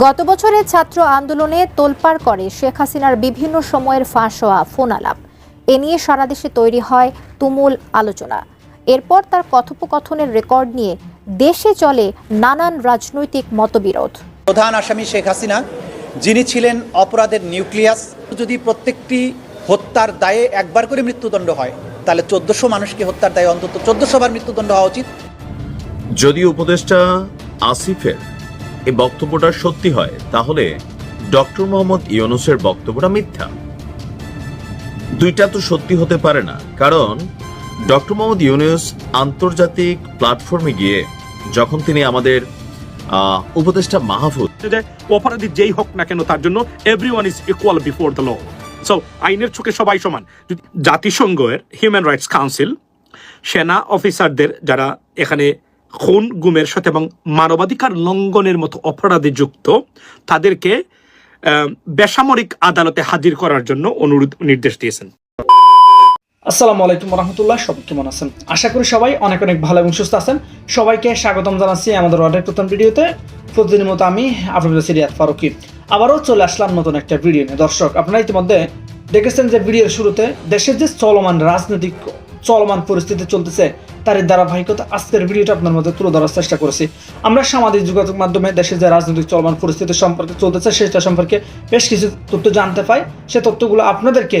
গত বছরের ছাত্র আন্দোলনে তোলপাড় করে শেখ হাসিনার বিভিন্ন সময়ের ফাঁস হওয়া ফোন আলাপ। এ নিয়ে সারা দেশে তৈরি হয় তুমুল আলোচনা। এরপর তার কথোপকথনের রেকর্ড নিয়ে দেশে চলে নানান রাজনৈতিক মতবিরোধ। প্রধান আসামি শেখ হাসিনা যিনি ছিলেন অপরাধের নিউক্লিয়াস যদি প্রত্যেকটি হত্যার দায়ে একবার করে মৃত্যুদণ্ড হয় তাহলে চোদ্দশো মানুষকে হত্যার দায়ে অন্তত চোদ্দশো বার মৃত্যুদণ্ড হওয়া উচিত। যদি উপদেষ্টা আসিফের এই বক্তব্যটা সত্যি হয়, তাহলে ডক্টর মোহাম্মদ ইউনুসের বক্তব্যটা মিথ্যা। দুইটা তো সত্যি হতে পারে না, কারণ ডক্টর মোহাম্মদ ইউনুস আন্তর্জাতিক প্ল্যাটফর্মে গিয়ে যখন তিনি আমাদের উপদেষ্টা মাহফুজ অপরাধী যেই হোক না কেন, তার জন্য everyone is equal before the law so আইনের চোখে সবাই সমান। জাতিসংঘের হিউম্যান রাইটস কাউন্সিল সেনা অফিসারদের যারা এখানে খুন, গুমের সাথে এবং মানবাধিকার লঙ্ঘনের মতো অপরাধে যুক্ত তাদেরকে বেসামরিক আদালতে হাজির করার জন্য অনুরোধ, নির্দেশ দিয়েছেন। আসসালামু আলাইকুম রহমতুল্লাহ সবাই কেমন আছেন? আশা করি সবাই অনেক অনেক ভালো এবং সুস্থ আছেন। সবাইকে স্বাগতম জানাচ্ছি আমাদের অর্ডার প্রথম ভিডিওতে। প্রতিদিনের মতো আমি আপনাদের সিরিয়াত ফারুকি। আবারও চলে আসলাম নতুন একটা ভিডিও নিয়ে। দর্শক, আপনারা ইতিমধ্যে দেখেছেন যে ভিডিওর শুরুতে দেশের যে চলমান রাজনৈতিক চলমান পরিস্থিতি চলতেছে, তার এই ধারাবাহিকতা আজকের ভিডিওটা আপনার মধ্যে তুলে ধরার চেষ্টা করেছি। আমরা সামাজিক যোগাযোগ মাধ্যমে দেশের যে রাজনৈতিক চলমান পরিস্থিতি সম্পর্কে চলতেছে, সেটা সম্পর্কে বেশ কিছু তথ্য জানতে পাই। সে তথ্যগুলো আপনাদেরকে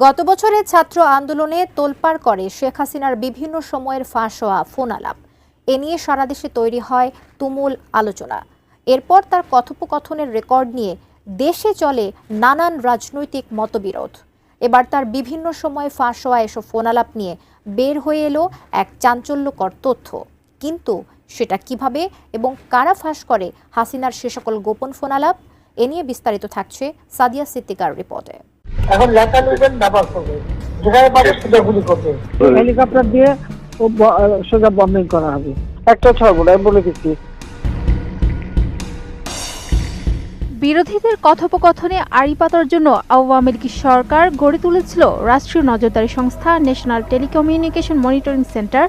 গত বছরের ছাত্র আন্দোলনে তোলপাড় করে শেখ হাসিনার বিভিন্ন সময়ের ফাঁস হওয়া ফোন আলাপ। এ নিয়ে সারা দেশে তৈরি হয় তুমুল আলোচনা। এরপর তার কথোপকথনের রেকর্ড নিয়ে দেশে চলে নানান রাজনৈতিক মতবিরোধ। এবার তার বিভিন্ন সময়ে ফাঁস হওয়া এসব ফোন আলাপ নিয়ে বের হয়ে এলো এক চাঞ্চল্যকর তথ্য। কিন্তু সেটা কীভাবে এবং কারা ফাঁস করে হাসিনার সে সকল গোপন ফোন আলাপ? এ নিয়ে বিস্তারিত থাকছে সাদিয়া সিদ্দিকার রিপোর্টে। এখন লেখা নেবেন ব্যবহার করবে যেখানে পারে সেটা গুলি করবে। হেলিকপ্টার দিয়ে ও সোজা বম্বিং করা হবে। একটা ছাড়বো না আমি বলে দিচ্ছি। বিরোধীদের কথোপকথনে আড়ি পাতার জন্য আওয়ামী লীগ সরকার গড়ে তুলেছিল? রাষ্ট্রীয় নজরদারি সংস্থা national telecommunication monitoring centre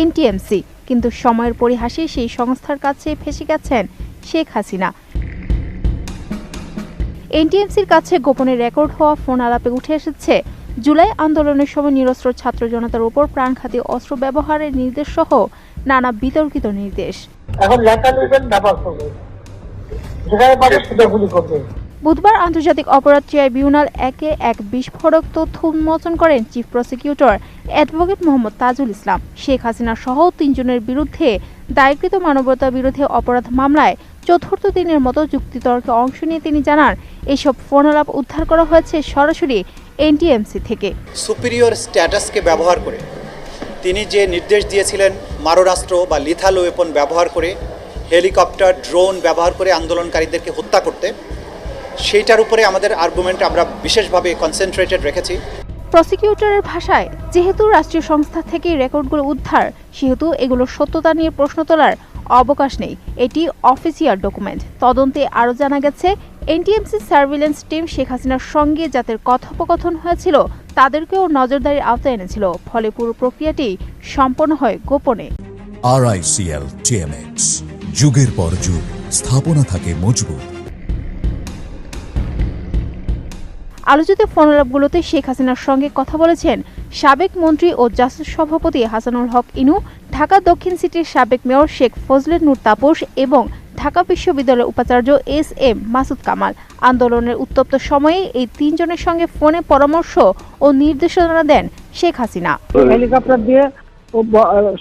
NTMC কিন্তু সময়ের পরিহাসে সেই সংস্থার কাছে ফেসে গেছেন শেখ হাসিনা। এনটিএমসির কাছে গোপনে রেকর্ড হওয়া ফোন আলাপে উঠে এসেছে। জুলাই আন্দোলনের সময় নিরস্ত্র ছাত্র জনতার উপর প্রাণঘাতী অস্ত্র ব্যবহারের নির্দেশ সহ নানা বিতর্কিত নির্দেশ। এখন লেখা নেবেন বুধবার আন্তর্জাতিক অপরাধ ট্রাইব্যুনাল একে এক বিস্ফোরক তথ্য উন্মোচন করেন chief prosecutor advocate Mohammad Tajul Islam. Sheikh Hasina সহ তিনজনের বিরুদ্ধে দায়কৃত মানবতা বিরোধী অপরাধ মামলায় চতুর্থ দিনের মতো যুক্তিতর্কে অংশ নিয়ে তিনি জানান এসব ফোন আলাপ উদ্ধার করা হয়েছে সরাসরি এনটিএমসি থেকে। সুপিরিয়র স্ট্যাটাসকে ব্যবহার করে। তিনি যে নির্দেশ দিয়েছিলেন মারণাস্ত্র বা লিথাল ওয়েপন ব্যবহার করে হেলিকপ্টার ড্রোন ব্যবহার করে আন্দোলনকারীদেরকে হত্যা করতে সেইটার উপরে আমাদের আর্গুমেন্ট আমরা বিশেষভাবে কনসেন্ট্রেটেড রেখেছি। প্রসিকিউটরের ভাষায় যেহেতু রাষ্ট্রীয় সংস্থা থেকে রেকর্ডগুলো উদ্ধার সেহেতু এগুলোর সত্যতা নিয়ে প্রশ্ন তোলার অবকাশ নেই। এটি অফিসিয়াল ডকুমেন্ট। তদন্তে আরও জানা গেছে এনটিএমসি সার্ভিলেন্স টিম শেখ হাসিনার সঙ্গে যাদের কথোপকথন হয়েছিল তাদেরকেও নজরদারির আওতায় এনেছিল। ফলে পুরো প্রক্রিয়াটি সম্পন্ন হয় গোপনে। আরআইসিএল টিএমএক্স যুগের পর যুগ স্থাপনা থাকে মজবুত। আলোচিত ফোনালাপগুলোতে শেখ হাসিনার সঙ্গে কথা বলেছেন সাবেক মন্ত্রী ও জাসুস সভাপতি হাসানুল হক ইনু ঢাকা দক্ষিণ সিটির সাবেক মেয়র শেখ ফজলে নূর তাপস এবং ঢাকা বিশ্ববিদ্যালয়ের উপাচার্য এস এম মাসুদ কামাল। আন্দোলনের উত্তপ্ত সময়ে এই তিনজনের সঙ্গে ফোনে পরামর্শ ও নির্দেশনা দেন শেখ হাসিনা। হেলিকপ্টার দিয়ে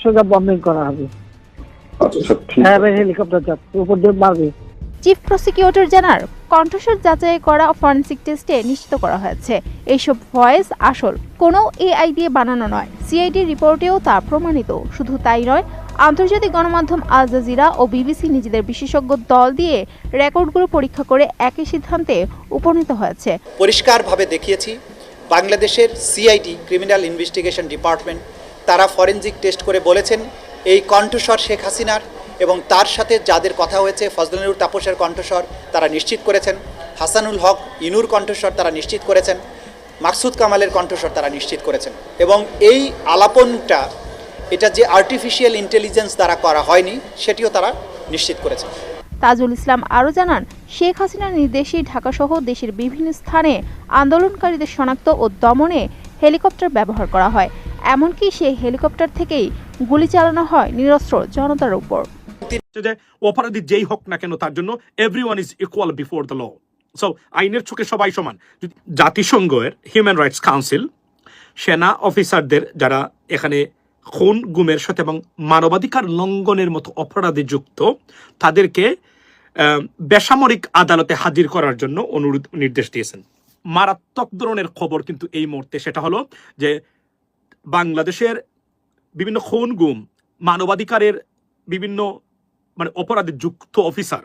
সোজা বম্বিং করা হবে। হ্যাঁ হেলিকপ্টার যাচ্ছে উপর দিয়ে মারবে। চিফ প্রসিকিউটর জানার কণ্ঠস্বর যাচাই করা ফরেন্সিক টেস্টে নিশ্চিত করা হয়েছে। এইসব ভয়েস আসল, কোনো এআই দিয়ে বানানো নয়। সিআইডি রিপোর্টেও তা প্রমাণিত। শুধু তাই নয়, আন্তর্জাতিক গণমাধ্যম আল জাজিরা ও বিবিসি নিজেদের বিশেষজ্ঞ দল দিয়ে রেকর্ডগুলো পরীক্ষা করে একই সিদ্ধান্তে উপনীত হয়েছে। পরিষ্কারভাবে দেখিয়েছি, বাংলাদেশের সিআইডি, ক্রিমিনাল ইনভেস্টিগেশন ডিপার্টমেন্ট, তারা ফরেনজিক টেস্ট করে বলেছেন, এই কণ্ঠস্বর শেখ হাসিনার এবং তার সাথে যাদের কথা হয়েছে ফজলনুর তাপসের কণ্ঠস্বর তারা নিশ্চিত করেছেন, হাসানুল হক ইনুর কণ্ঠস্বর তারা নিশ্চিত করেছেন, মাকসুদ কামালের কণ্ঠস্বর তারা নিশ্চিত করেছেন। এবং এই আলাপনটা, এটা যে আর্টিফিশিয়াল ইন্টেলিজেন্স দ্বারা করা হয়নি, সেটিও তারা নিশ্চিত করেছেন। তাজুল ইসলাম আরও জানান, শেখ হাসিনার নির্দেশে ঢাকাসহ দেশের বিভিন্ন স্থানে আন্দোলনকারীদের শনাক্ত ও দমনে হেলিকপ্টার ব্যবহার করা হয়। এমনকি সেই হেলিকপ্টার থেকেই গুলি চালানো হয় নিরস্ত্র জনতার উপর। যে অপরাধী যেই হোক না কেন, তার জন্য everyone is equal before the law so আইনের চোখে সবাই সমান। জাতিসংঘের হিউম্যান রাইটস কাউন্সিল সেনা অফিসারদের যারা এখানে খুন, গুমের সাথে এবং মানবাধিকার লঙ্ঘনের মতো অপরাধে যুক্ত, তাদেরকে বেসামরিক আদালতে হাজির করার জন্য অনুরোধ, নির্দেশ দিয়েছেন। মারাত্মক ধরনের খবর কিন্তু এই মুহূর্তে সেটা হলো যে বাংলাদেশের বিভিন্ন খুন, গুম, মানবাধিকারের বিভিন্ন মানে অপরাধে যুক্ত অফিসার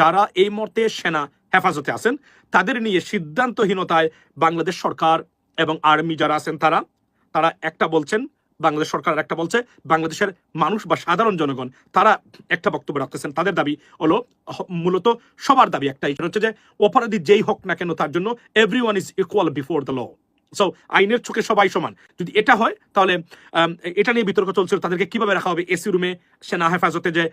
যারা এই মুহূর্তে সেনা হেফাজতে আছেন, তাদের নিয়ে সিদ্ধান্তহীনতায় বাংলাদেশ সরকার এবং আর্মি যারা আছেন তারা তারা একটা বলছেন, বাংলাদেশ সরকার একটা বলছে, বাংলাদেশের মানুষ বা সাধারণ জনগণ, তারা একটা বক্তব্য রাখতেছেন। তাদের দাবি হলো মূলত সবার দাবি একটাই হচ্ছে যে অপরাধী যেই হোক না কেন তার জন্য every is equal before the law so আইনের চোখে সবাই সমান। যদি এটা হয়, তাহলে এটা নিয়ে বিতর্ক চলছিল, তাদেরকে কীভাবে রাখা হবে? এসি রুমে সেনা হেফাজতে যে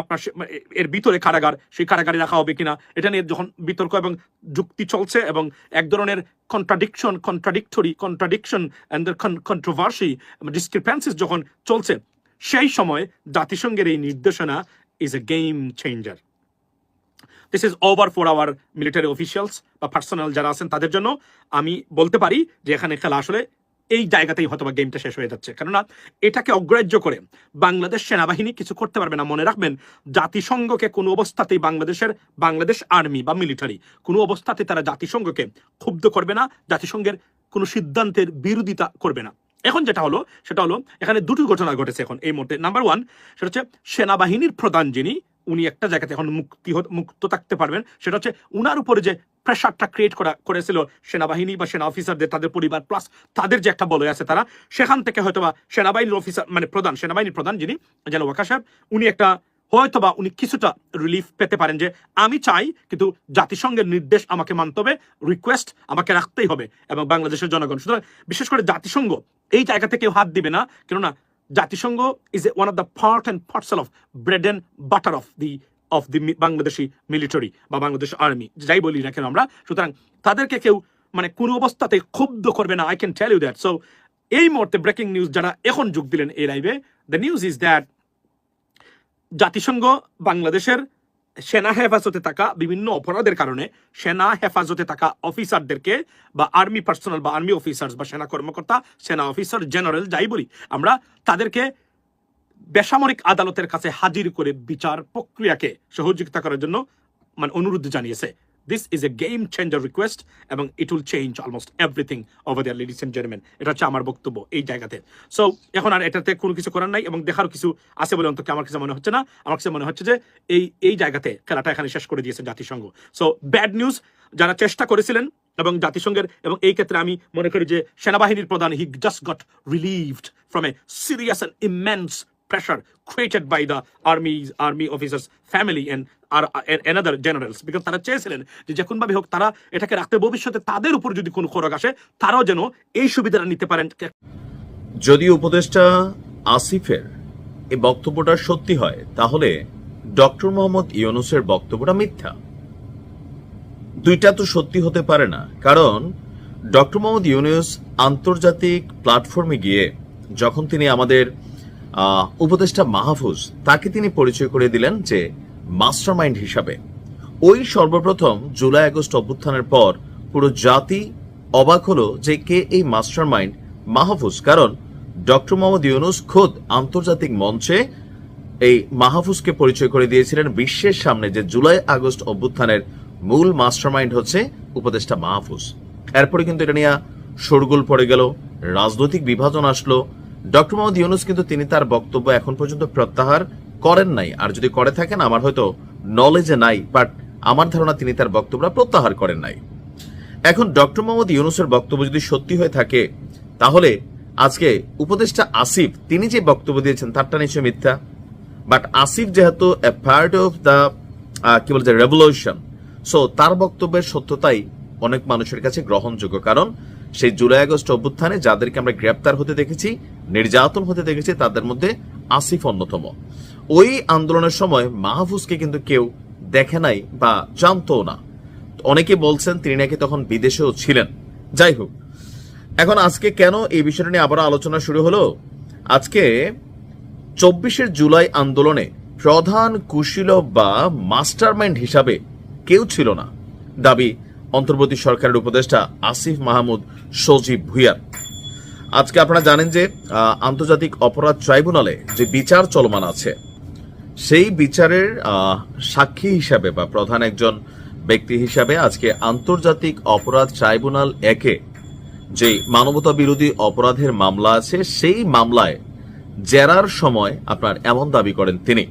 আপনার মানে এর ভিতরে কারাগার, সেই কারাগারে রাখা হবে কিনা, এটা নিয়ে যখন বিতর্ক এবং যুক্তি চলছে এবং এক ধরনের contradiction contradictory contradiction controversy discrepancies যখন চলছে, সেই সময় জাতিসংঘের এই নির্দেশনা is a game changer this is over for our military officials বা পার্সোনাল যারা আছেন তাদের জন্য আমি বলতে পারি যে এখানে খেলা আসলে এই জায়গাতেই হয়তো বা গেমটা শেষ হয়ে যাচ্ছে। কেননা এটাকে অগ্রাহ্য করে বাংলাদেশ সেনাবাহিনী কিছু করতে পারবে না। মনে রাখবেন, জাতিসংঘকে কোনো অবস্থাতেই বাংলাদেশের, বাংলাদেশ আর্মি বা মিলিটারি কোনো অবস্থাতে তারা জাতিসংঘকে ক্ষুব্ধ করবে না, জাতিসংঘের কোনো সিদ্ধান্তের বিরোধিতা করবে না। এখন যেটা হলো, সেটা হলো এখানে দুটো ঘটনা ঘটেছে এখন এই মুহূর্তে। নাম্বার ওয়ান সেটা হচ্ছে সেনাবাহিনীর প্রধান যিনি, উনি একটা জায়গাতে এখন মুক্তি মুক্ত থাকতে পারবেন। সেটা হচ্ছে উনার উপরে যে প্রেশারটা ক্রিয়েট করা করেছিল সেনাবাহিনী বা সেনা অফিসারদের তাদের পরিবার প্লাস তাদের যে একটা বলয় আছে তারা, সেখান থেকে হয়তো বা সেনাবাহিনীর অফিসার মানে প্রধান, সেনাবাহিনীর প্রধান যিনি যেন ওয়াকা সাহেব, উনি একটা হয়তো বা উনি কিছুটা রিলিফ পেতে পারেন যে, আমি চাই, কিন্তু জাতিসংঘের নির্দেশ আমাকে মানতে হবে রিকোয়েস্ট আমাকে রাখতেই হবে এবং বাংলাদেশের জনগণ। সুতরাং বিশেষ করে জাতিসংঘ, এই জায়গা থেকে কেউ হাত দিবে না, কেননা জাতিসংঘ is a one of the part and parcel of bread and butter of the of the Bangladeshi military বা বাংলাদেশ আর্মি যাই বলি না কেন আমরা, সুতরাং তাদেরকে কেউ মানে কোনো অবস্থাতে ক্ষুব্ধ করবে না I can tell you that so এই মুহূর্তে ব্রেকিং নিউজ যারা এখন যোগ দিলেন এই লাইভে দ্য নিউজ ইজ দ্যাট জাতিসংঘ বাংলাদেশের সেনা হেফাজতে থাকা বিভিন্ন অপরাধের কারণে সেনা হেফাজতে থাকা অফিসারদেরকে বা আর্মি পার্সোনাল বা আর্মি অফিসার্স বা সেনা কর্মকর্তা, সেনা অফিসার জেনারেল যাই বলি, আমরা তাদেরকে বেসামরিক আদালতের কাছে হাজির করে বিচার প্রক্রিয়াকে সহযোগিতা করার জন্য মানে অনুরোধ জানিয়েছে। This is a game changer request এবং it will change almost everything over there ladies and gentleman এটা হচ্ছে আমার বক্তব্য এই জায়গাতে। সো এখন আর এটাতে কোনো কিছু করার নাই এবং দেখার কিছু আছে বলে অন্তত আমার কাছে মনে হচ্ছে না। আমার কাছে মনে হচ্ছে যে এই এই জায়গাতে খেলাটা এখানে শেষ করে দিয়েছে জাতিসংঘ। সো ব্যাড নিউজ যারা চেষ্টা করেছিলেন এবং জাতিসংঘের এবং এই ক্ষেত্রে আমি মনে করি যে সেনাবাহিনীর প্রধান he just got relieved from a serious and immense pressure created by the army army officers family and আর and জেনারেলস বিকজ তারা চেয়েছিলেন যে যে কোনভাবে হোক তারা এটাকে রাখতে, ভবিষ্যতে তাদের উপর যদি কোনো খরচ আসে, তারাও যেন এই সুবিধাটা নিতে পারেন। যদি উপদেষ্টা আসিফের এই বক্তব্যটা সত্যি হয়, তাহলে ডক্টর মোহাম্মদ ইউনুসের বক্তব্যটা মিথ্যা। দুইটা তো সত্যি হতে পারে না। কারণ ডক্টর মোহাম্মদ ইউনুস আন্তর্জাতিক প্ল্যাটফর্মে গিয়ে যখন তিনি আমাদের উপদেষ্টা মাহফুজ, তাকে তিনি পরিচয় করে দিলেন যে মাস্টার মাইন্ড হিসাবে। ওই সর্বপ্রথম জুলাই আগস্ট অভ্যুত্থানের পর পুরো জাতি অবাক হলো যে কে এই মাস্টার মাইন্ড মাহফুজ। কারণ ডক্টর মোহাম্মদ ইউনুস খোদ আন্তর্জাতিক মঞ্চে এই মাহফুজকে পরিচয় করে দিয়েছিলেন বিশ্বের সামনে যে জুলাই আগস্ট অভ্যুত্থানের মূল মাস্টারমাইন্ড হচ্ছে উপদেষ্টা মাহফুজ। এরপরে কিন্তু এটা নিয়ে শোরগোল পড়ে গেল, রাজনৈতিক বিভাজন আসলো ডক্টর মোহাম্মদ ইউনুস কিন্তু তিনি তার বক্তব্য এখন পর্যন্ত প্রত্যাহার করেন নাই। আর যদি করে থাকেন, আমার হয়তো নলেজে নাই বাট আমার ধারণা তিনি তার বক্তব্য প্রত্যাহার করেন নাই। এখন ডক্টর মোহাম্মদ ইউনুসের বক্তব্য যদি সত্যি হয়ে থাকে, তাহলে আজকে উপদেষ্টা আসিফ, তিনি যে বক্তব্য দিয়েছেন, তারটা নিশ্চয় মিথ্যা। বাট আসিফ যেহেতু এ পার্ট অফ দ্য কি বলছে রেভলিউশন সো তার বক্তব্যের সত্যতাই অনেক মানুষের কাছে গ্রহণযোগ্য। কারণ সেই জুলাই আগস্ট অভ্যুত্থানে যাদেরকে আমরা গ্রেপ্তার হতে দেখেছি নির্যাতন হতে দেখেছি তাদের মধ্যে আসিফ অন্যতম। ওই আন্দোলনের সময় মাহফুজকে কিন্তু কেউ দেখে নাই বা জানতো না। অনেকে বলছেন তিনি নাকি তখন বিদেশেও ছিলেন। যাই হোক, এখন আজকে কেন এই বিষয়টা নিয়ে আবার আলোচনা শুরু হলো? আজকে চব্বিশের জুলাই আন্দোলনে প্রধান কুশীলব বা মাস্টারমাইন্ড হিসাবে কেউ ছিল না। দাবি অন্তর্বর্তী সরকারের উপদেষ্টা আসিফ মাহমুদ সজীব ভুইয়ার। আজকে আপনারা জানেন যে আন্তর্জাতিক অপরাধ ট্রাইব্যুনালে যে বিচার চলমান আছে, সেই বিচারের সাক্ষী হিসাবে বা প্রধান একজন ব্যক্তি হিসাবে আজকে আন্তর্জাতিক অপরাধ ট্রাইব্যুনাল একে যে মানবতা বিরোধী অপরাধের মামলা আছে, সেই মামলায় জেরার সময় আপনার এমন দাবি করেন তিনি।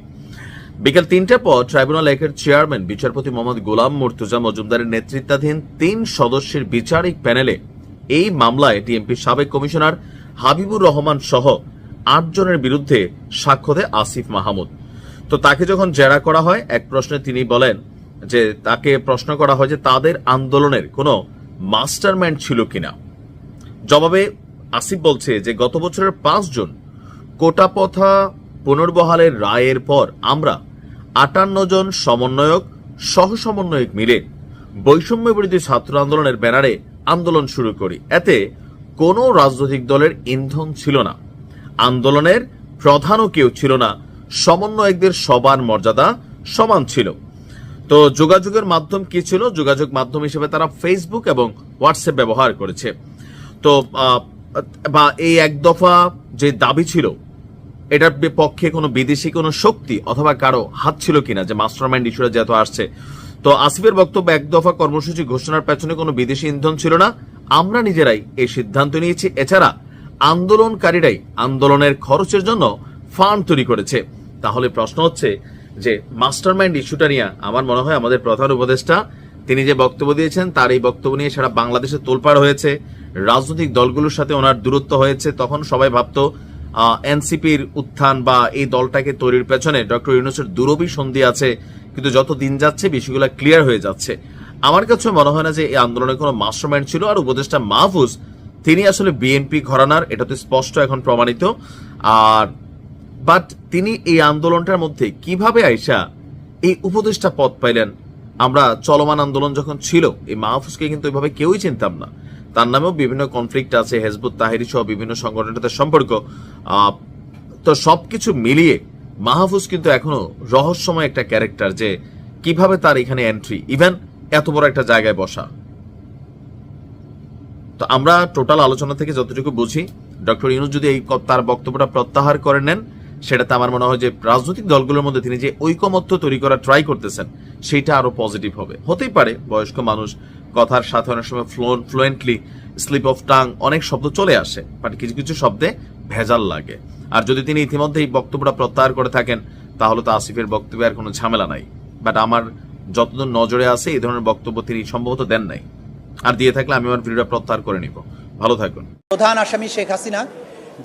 বিকেল তিনটার পর ট্রাইব্যুনাল একের চেয়ারম্যান, বিচারপতি মোহাম্মদ গোলাম মুর্তুজা মজুমদারের নেতৃত্বাধীন তিন সদস্যের বিচারিক প্যানেলে এই মামলায় টিএমপি সাবেক কমিশনার হাবিবুর রহমান সহ আট জনের বিরুদ্ধে সাক্ষ্য দেয় আসিফ মাহমুদ। তো তাকে যখন জেরা করা হয়, এক প্রশ্নে তিনি বলেন যে, তাকে প্রশ্ন করা হয় যে, তাদের আন্দোলনের কোনো মাস্টারমাইন্ড ছিল কিনা। জবাবে আসিফ বলছে যে, গত বছরের পাঁচ জুন কোটাপথা পুনর্বহালের রায়ের পর আমরা আটান্ন জন সমন্বয়ক সহ সমন্বয়ক মিলে বৈষম্য বিরোধী ছাত্র আন্দোলনের ব্যানারে আন্দোলন শুরু করি। এতে কোনো রাজনৈতিক দলের ইন্ধন ছিল না। আন্দোলনের প্রধানও কেউ ছিল না। সমন্বয়কদের সবার মর্যাদা সমান ছিল। তো যোগাযোগের মাধ্যম কি ছিল? যোগাযোগ মাধ্যম হিসেবে তারা ফেসবুক এবং হোয়াটসঅ্যাপ ব্যবহার করেছে। তো বা এই এক দফা যে দাবি ছিল, এটার পক্ষে কোনো বিদেশি কোনো শক্তি অথবা কারও হাত ছিল কিনা যে মাস্টার মাইন্ড ইস্যুটা যেহেতু আসছে তো আসিফের বক্তব্য এক দফা কর্মসূচি ঘোষণার পেছনে কোনো বিদেশি ইন্ধন ছিল না। আমরা নিজেরাই এই সিদ্ধান্ত নিয়েছি। এছাড়া আন্দোলনকারীরাই আন্দোলনের খরচের জন্য ফান্ড তৈরি করেছে। তাহলে প্রশ্ন হচ্ছে যে মাস্টার মাইন্ড ইস্যুটা নিয়ে আমার মনে হয় আমাদের প্রধান উপদেষ্টা, তিনি যে বক্তব্য দিয়েছেন তার এই বক্তব্য নিয়ে সারা বাংলাদেশে তোলপাড় হয়েছে। রাজনৈতিক দলগুলোর সাথে ওনার দূরত্ব হয়েছে। তখন সবাই ভাবতো এনসিপির উত্থান বা এই দলটাকে তৈরির পেছনে ডক্টর ইউনুসের দুরবি সন্ধি আছে। কিন্তু যত দিন যাচ্ছে, বিষয়গুলো ক্লিয়ার হয়ে যাচ্ছে। আমার কাছে মনে হয় না যে এই আন্দোলনে কোনো মাস্টারমাইন্ড ছিল, আর উপদেষ্টা মাহফুজ, তিনি আসলে বিএনপি ঘরানার, এটা তো স্পষ্ট এখন প্রমাণিত। আর বাট তিনি এই আন্দোলনটার মধ্যে কীভাবে আইসা এই উপদেষ্টা পদ পাইলেন? আমরা চলমান আন্দোলন যখন ছিল, এই মাহফুজকে কিন্তু এভাবে কেউই চিনতাম না। তার নামেও বিভিন্ন কনফ্লিক্ট আছে, হেজবুত তাহেরি সহ বিভিন্ন সংগঠনের সম্পর্ক। তো সবকিছু মিলিয়ে মাহফুজ কিন্তু এখনও রহস্যময় একটা ক্যারেক্টার যে কীভাবে তার এখানে এন্ট্রি ইভেন এত বড় একটা জায়গায় বসা। তো আমরা টোটাল আলোচনা থেকে যতটুকু বুঝি, ডক্টর ইউনুস যদি এই তার বক্তব্যটা প্রত্যাহার করে নেন, সেটাতে আমার মনে হয় যে রাজনৈতিক দলগুলোর মধ্যে তিনি যে ঐকমত্য তৈরি করার ট্রাই করতেছেন সেটা আরও পজিটিভ হবে। হতেই পারে, বয়স্ক মানুষ কথার সাথে অনেক সময় ফ্লুয়েন্টলি স্লিপ অফ টাং অনেক শব্দ চলে আসে বাট কিছু কিছু শব্দে ভেজাল লাগে। আর যদি তিনি ইতিমধ্যে এই বক্তব্যটা প্রত্যাহার করে থাকেন, তাহলে তো আসিফের বক্তব্যে আর কোনো ঝামেলা নাই। বাট আমার যতদূর নজরে আছে, এই ধরনের বক্তব্য তিনি সম্ভবত দেন নাই। আর দিয়ে থাকলে আমি আমার ভিডিওটা প্রত্যাহার করে নিব। ভালো থাকুন। প্রধান আসামি শেখ হাসিনা,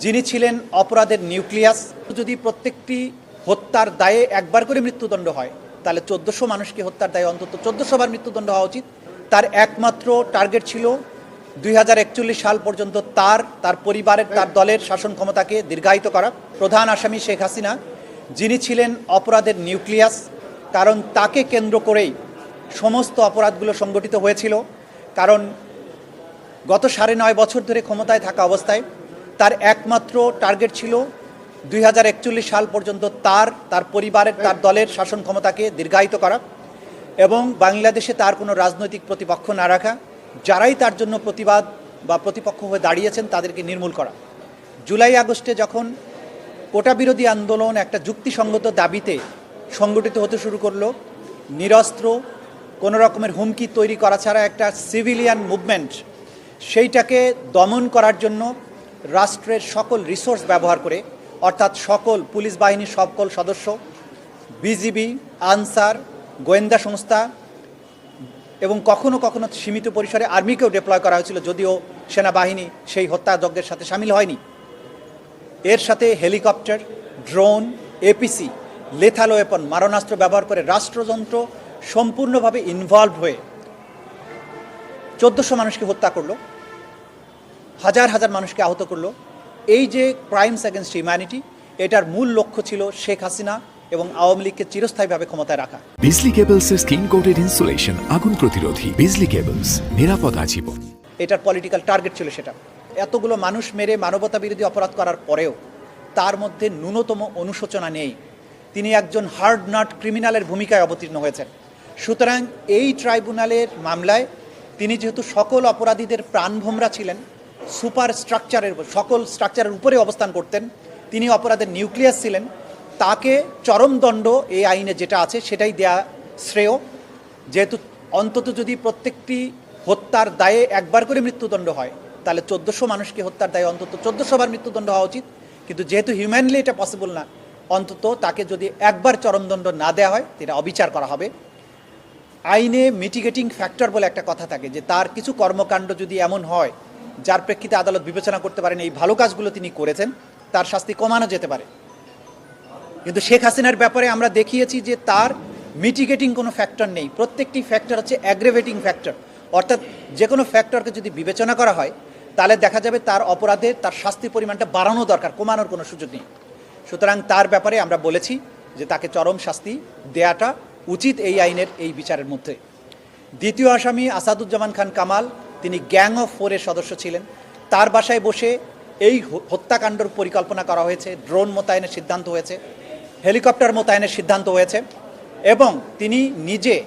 যিনি ছিলেন অপরাধের নিউক্লিয়াস, যদি প্রত্যেকটি হত্যার দায়ে একবার করে মৃত্যুদণ্ড হয়, তাহলে চোদ্দশো মানুষকে হত্যার দায়ে অন্তত চোদ্দশো বার মৃত্যুদণ্ড হওয়া উচিত। তার একমাত্র টার্গেট ছিল দুই হাজার একচল্লিশ সাল পর্যন্ত তার তার পরিবারের, তার দলের শাসন ক্ষমতাকে দীর্ঘায়িত করা। প্রধান আসামি শেখ হাসিনা, যিনি ছিলেন অপরাধের নিউক্লিয়াস, কারণ তাকে কেন্দ্র করেই সমস্ত অপরাধগুলো সংগঠিত হয়েছিল। কারণ গত সাড়ে নয় বছর ধরে ক্ষমতায় থাকা অবস্থায় তার একমাত্র টার্গেট ছিল দুই হাজার একচল্লিশ সাল পর্যন্ত তার তার পরিবারের, তার দলের শাসন ক্ষমতাকে দীর্ঘায়িত করা এবং বাংলাদেশে তার কোনো রাজনৈতিক প্রতিপক্ষ না রাখা। যারাই তার জন্য প্রতিবাদ বা প্রতিপক্ষ হয়ে দাঁড়িয়েছেন, তাদেরকে নির্মূল করা। জুলাই আগস্টে যখন কোটা বিরোধী আন্দোলন একটা যুক্তিসঙ্গত দাবিতে সংগঠিত হতে শুরু করল, নিরস্ত্র, কোনো রকমের হুমকি তৈরি করা ছাড়া একটা সিভিলিয়ান মুভমেন্ট, সেইটাকে দমন করার জন্য রাষ্ট্রের সকল রিসোর্স ব্যবহার করে, অর্থাৎ সকল পুলিশ বাহিনীর সকল সদস্য, বিজিবি, আনসার, গোয়েন্দা সংস্থা এবং কখনো কখনো সীমিত পরিসরে আর্মিকেও ডিপ্লয় করা হয়েছিল, যদিও সেনাবাহিনী সেই হত্যাযজ্ঞের সাথে সামিল হয়নি। এর সাথে helicopter, drone APC lethal weapon মারণাস্ত্র ব্যবহার করে রাষ্ট্রযন্ত্র সম্পূর্ণভাবে ইনভলভ হয়ে চোদ্দোশো মানুষকে হত্যা করল, হাজার হাজার মানুষকে আহত করল। এই যে ক্রাইমস অ্যাগেনস্ট হিউম্যানিটি এটার মূল লক্ষ্য ছিল শেখ হাসিনা এবং আওয়ামী লীগকে চিরস্থায়ীভাবে ক্ষমতায় রাখা। বিজলি কেবলসের স্কিন কোটেড ইনসুলেশন আগুন প্রতিরোধী। বিজলি কেবলস নিরাপদ আজীবন। এটার পলিটিক্যাল টার্গেট ছিল সেটা। এতগুলো মানুষ মেরে মানবতা বিরোধী অপরাধ করার পরেও তার মধ্যে ন্যূনতম অনুশোচনা নেই। তিনি একজন হার্ড নাট ক্রিমিনালের ভূমিকায় অবতীর্ণ হয়েছেন। সুতরাং এই ট্রাইব্যুনালের মামলায় তিনি যেহেতু সকল অপরাধীদের প্রাণভোমরা ছিলেন সুপার স্ট্রাকচারের সকল স্ট্রাকচারের উপরে অবস্থান করতেন তিনি অপরাধের নিউক্লিয়াস ছিলেন তাকে চরম দণ্ড এই আইনে যেটা আছে সেটাই দেয়া শ্রেয়। যেহেতু অন্তত যদি প্রত্যেকটি হত্যার দায়ে একবার করে মৃত্যুদণ্ড হয়, তাহলে চোদ্দোশো মানুষকে হত্যার দায়ে অন্তত চোদ্দোশো বার মৃত্যুদণ্ড হওয়া উচিত। কিন্তু যেহেতু হিউম্যানলি এটা পসিবল না, অন্তত তাকে যদি একবার চরমদণ্ড না দেওয়া হয় এটা অবিচার করা হবে। আইনে মিটিগেটিং ফ্যাক্টর বলে একটা কথা থাকে যে তার কিছু কর্মকাণ্ড যদি এমন হয়, যার প্রেক্ষিতে আদালত বিবেচনা করতে পারেন এই ভালো কাজগুলো তিনি করেছেন, তার শাস্তি কমানো যেতে পারে। কিন্তু শেখ হাসিনার ব্যাপারে আমরা দেখিয়েছি যে তার মিটিগেটিং কোনো ফ্যাক্টর নেই। প্রত্যেকটি ফ্যাক্টর হচ্ছে অ্যাগ্রেভেটিং ফ্যাক্টর অর্থাৎ যে কোনো ফ্যাক্টরকে যদি বিবেচনা করা হয়, তাহলে দেখা যাবে তার অপরাধে তার শাস্তির পরিমাণটা বাড়ানো দরকার, কমানোর কোনো সুযোগ নেই। সুতরাং তার ব্যাপারে আমরা বলেছি যে তাকে চরম শাস্তি দেয়াটা উচিত এই আইনের এই বিচারের মধ্যে। দ্বিতীয় আসামি আসাদুজ্জামান খান কামাল, তিনি গ্যাং অফ ফোরের সদস্য ছিলেন। তার বাসায় বসে এই হত্যাকাণ্ডর পরিকল্পনা করা হয়েছে, ড্রোন মোতায়েনের সিদ্ধান্ত হয়েছে। হেলিকপ্টার মোতায়েনের সিদ্ধান্ত হয়েছে এবং তিনি নিজে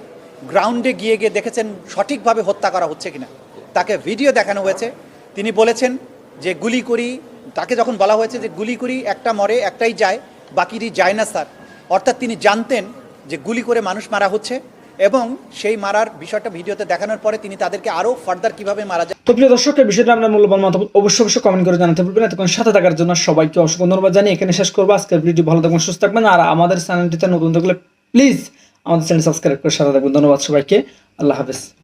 গ্রাউন্ডে গিয়ে গিয়ে দেখেছেন সঠিকভাবে হত্যা করা হচ্ছে কিনা। তাকে ভিডিও দেখানো হয়েছে। তিনি বলেছেন যে গুলি করি, তাকে যখন বলা হয়েছে যে গুলি করি, একটা মরে, একটাই যায় বাকিরই যায় না, স্যার। অর্থাৎ তিনি জানতেন যে গুলি করে মানুষ মারা হচ্ছে। এবং সেই মারার বিষয়টা ভিডিওতে দেখানোর পরে তিনি তাদেরকে আরও ফার্দার কীভাবে মারা যায়। তো প্রিয় দর্শক, এই বিষয়টা আপনার মূল্যবান মতামত অবশ্যই অবশ্যই কমেন্ট করে জানাতে পারবেন এতক্ষণ সাথে থাকার জন্য সবাইকে অসংখ্য ধন্যবাদ জানিয়ে এখানে শেষ করব। আজকের ভিডিও ভালো থাকবেন, সুস্থ থাকবেন। আর আমাদের চ্যানেলটিতে নতুন থাকলে প্লিজ আমাদের চ্যানেল সাবস্ক্রাইব করে সাথে থাকবেন। ধন্যবাদ সবাইকে। আল্লাহ হাফেজ।